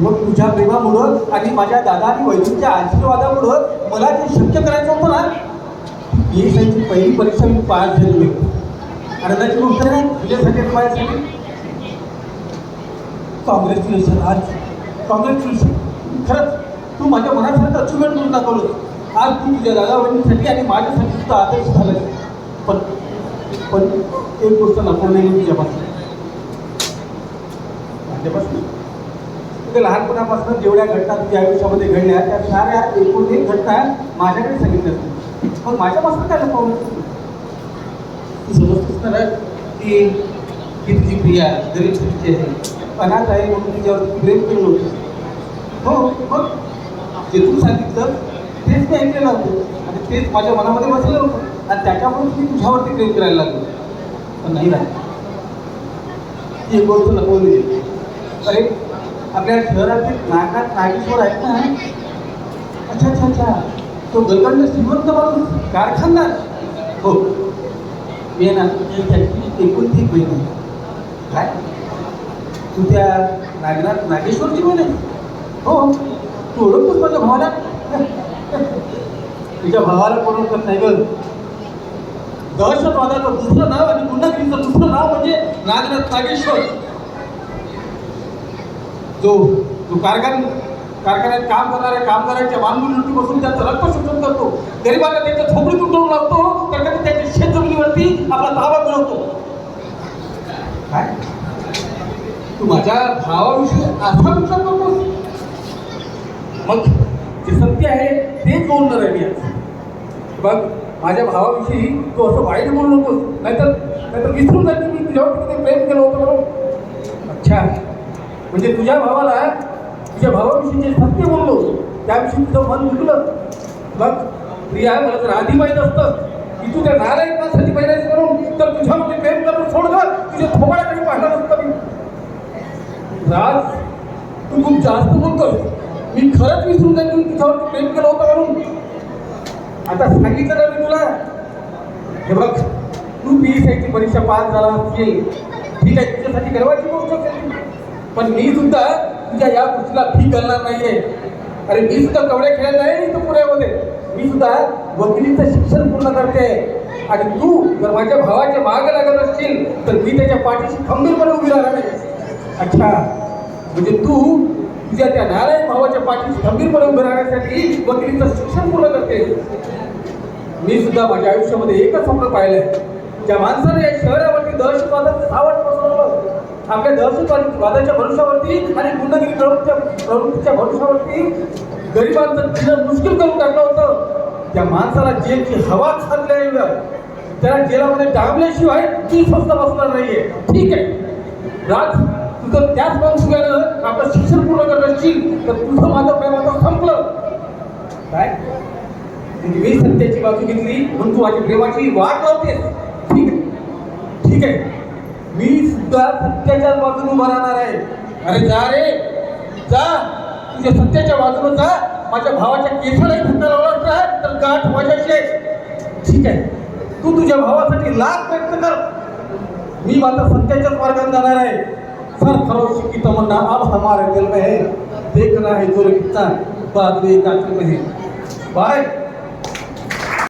मग तुझ्या प्रेमामुळं आणि माझ्या दादा आणि वैद्यूच्या आशीर्वादामुळं मला ते शक्य करायचं होतं ना ही त्यांची पहिली परीक्षा मी पास झाली आनंदाची गोष्ट आहे नाही तुझ्यासाठी माझ्यासाठी. कॉंग्रॅच्युलेशन आज कॉंग्रॅच्युलेशन खरंच तू माझ्या मनासारखं अचीवमेंट करून दाखवलं आज तू तुझ्या दादा वहिनीसाठी आणि माझ्यासाठी सुद्धा आदर्श झालं पण पण एक गोष्ट नको नाही तुझ्यापासून. माझ्यापासून तुझ्या लहानपणापासून जेवढ्या घटना तुझ्या आयुष्यामध्ये घडल्या त्या साऱ्या एकूण एक घटना माझ्याकडे सांगितल्या. मग माझ्यापासून काय लपवलं? तू समजतोस ना की ही तुझी प्रिया गरीब स्त्रीची आहे. अनाथ आहे म्हणून तिच्यावरती प्रेम केलं होतं. हो मग? जे तू सांगितलं तेच मी ऐकलेलं होतं. आणि तेच माझ्या मनामध्ये बसलेलं होतं. आणि त्याच्यामुळे मी तुझ्यावरती प्रेम करायला लागलो. पण नाही ही एक गोष्ट लपवली अरे आपल्या शहरातील नागात नागेश्वर आहेत ना अच्छा अच्छा अच्छा. तो गलगंड श्रीमंत माणूस कारखानदार. हो. मी ना त्याची एकूण ती आहे. काय? तू त्या नागनाथ नागेश्वरची बहीण आहे? हो. तू ओळखतोस माझ्या भावाला? तुझ्या भावाला कोण ओळखत नाही गं. दहशतवादाचं दुसरं नाव आणि गुंडागिरीचं दुसरं नाव म्हणजे नागनाथ नागेश्वर. जो जो कारखान कारखान्यात काम करणाऱ्या कामगारांच्या मानवी लुटी बसून त्यांचं रक्त शोषण करतो. गरिबांना त्यांच्या झोपडी तुटवून लावतो तर कधी त्यांच्या शेत जमिनीवरती आपला ताबा मिळवतो. काय? तू माझ्या भावाविषयी असा विचार करतोस? मग जे सत्य आहे तेच बोलणं आहे? मी आज बघ माझ्या भावाविषयी तू असं वाईट बोलू नकोस. नाहीतर नाहीतर विसरून जाईल मी. तुझ्यावर किती प्रेम केलं होतं बरोबर अच्छा. म्हणजे तुझ्या भावाला तुझ्या भावाविषयी जे सत्य बोललो त्याविषयी तुझं मन दुखलं. बघ प्रिया मला तर आधी माहीत असतं की तू त्या नारायण माणसाची करून तर तुझ्यामध्ये प्रेम करून सोडलं तुझ्या थोबाडाकडे पाहणार असतं मी. राज तू खूप जास्त बोलतोय मी खरंच विसरून जाईल की तुझ्यावरती प्रेम केलं होतं म्हणून. आता सांगितलं ना मी तुला. हे बघ तू बी आयची परीक्षा पास झाला असेल ठीक आहे तुझ्यासाठी गर्वाची गोष्ट असेल. पण मी सुद्धा तुझ्या या गोष्टीला फी घालणार नाहीये. अरे मी सुद्धा कवड्या खेळायला नाही इथं पुण्यामध्ये. मी सुद्धा वकिलीचं शिक्षण पूर्ण करते. आणि तू जर माझ्या भावाच्या मागे लागत असशील तर मी त्याच्या पाठीशी खंबीरपणे उभी राहणार आहे अच्छा म्हणजे तू तुझ्या त्या नारायण भावाच्या पाठीशी खंबीरपणे उभे राहण्यासाठी वकिलीचं शिक्षण पूर्ण करते. मी सुद्धा माझ्या आयुष्यामध्ये एकच स्वप्न पाहिलंय. ज्या माणसाने या दहशतवादाचं सावट पसरवलं आपल्या दहशतवादाच्या भरोशावरती आणि गुंडगिरी प्रवृत्तीच्या प्रवृत्तीच्या भरोशावरती गरिबांचं जीवन मुश्किल करून टाकलं होतं. त्या माणसाला जेलची हवा खाल्ली त्याला जेलामध्ये डांबल्याशिवाय ती स्वस्त बसणार नाहीये. ठीक आहे. राज तुझं त्याच मनसुक्यानं आपलं शिक्षण पूर्ण करत असशील तर तुझं माझं प्रेम आता संपलं. काय? म्हणजे मी सत्याची बाजू घेतली म्हणून तू माझी प्रेमाची वाट लावतेस. ठीक आहे. मी सुद्धा सत्याच्याच बाजूने उभा राहणार आहे. अरे जा रे. जा. तुझ्या सत्याच्या बाजूने जा. माझ्या भावाच्या केसालाही धक्का लावला तर गाठ माझ्याशी आहे. ठीक आहे. तू तुझ्या भावासाठी लाख व्यक्त कर. मी मात्र सत्याच्याच मार्गाने जाणार आहे. सर फरोश की तमन्ना अब हमारे दिल में है. देखना है जो कितना बाद में कातिल में है. बाय